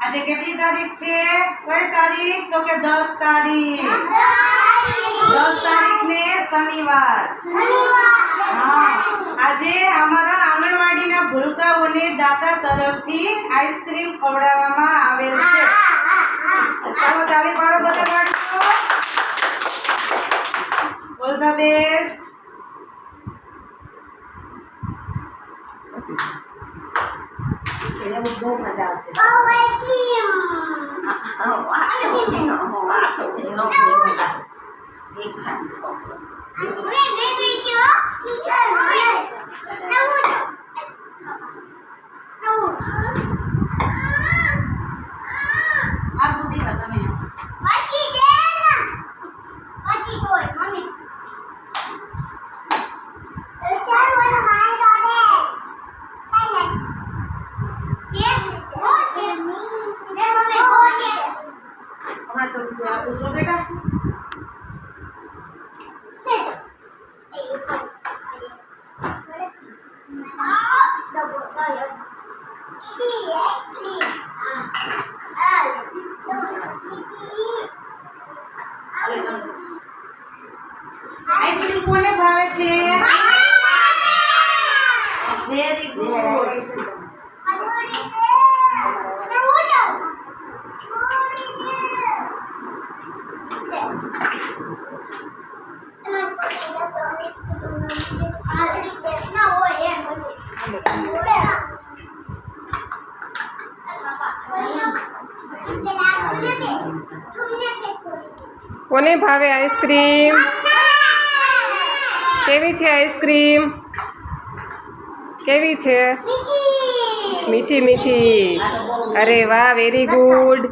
આજે કેટલી તારીખ છે? કઈ તારીખ? તો કે દસ તારીખ. દસ તારીખ. ને શનિવાર. હા. આજે અમારા આંગણવાડીના ભૂલકાઓને દાતા તરફથી આઈસ્ક્રીમ ખવડાવવામાં આવેલ છે. ચાલો તાળી પાડો બધા બાળકો ઓલ ધ બેસ્ટ એને બહુ મજા આવશે. આ બુદ્ધિ હતા તમે હમણાં તો જો આપું છો બેટા આઈસ્ક્રીમ કોને ભાવે છે વેરી ગુડ કોને ભાવે આઈસ્ક્રીમ? કેવી છે આઈસ્ક્રીમ? કેવી છે? મીઠી મીઠી. અરે વાહ વેરી ગુડ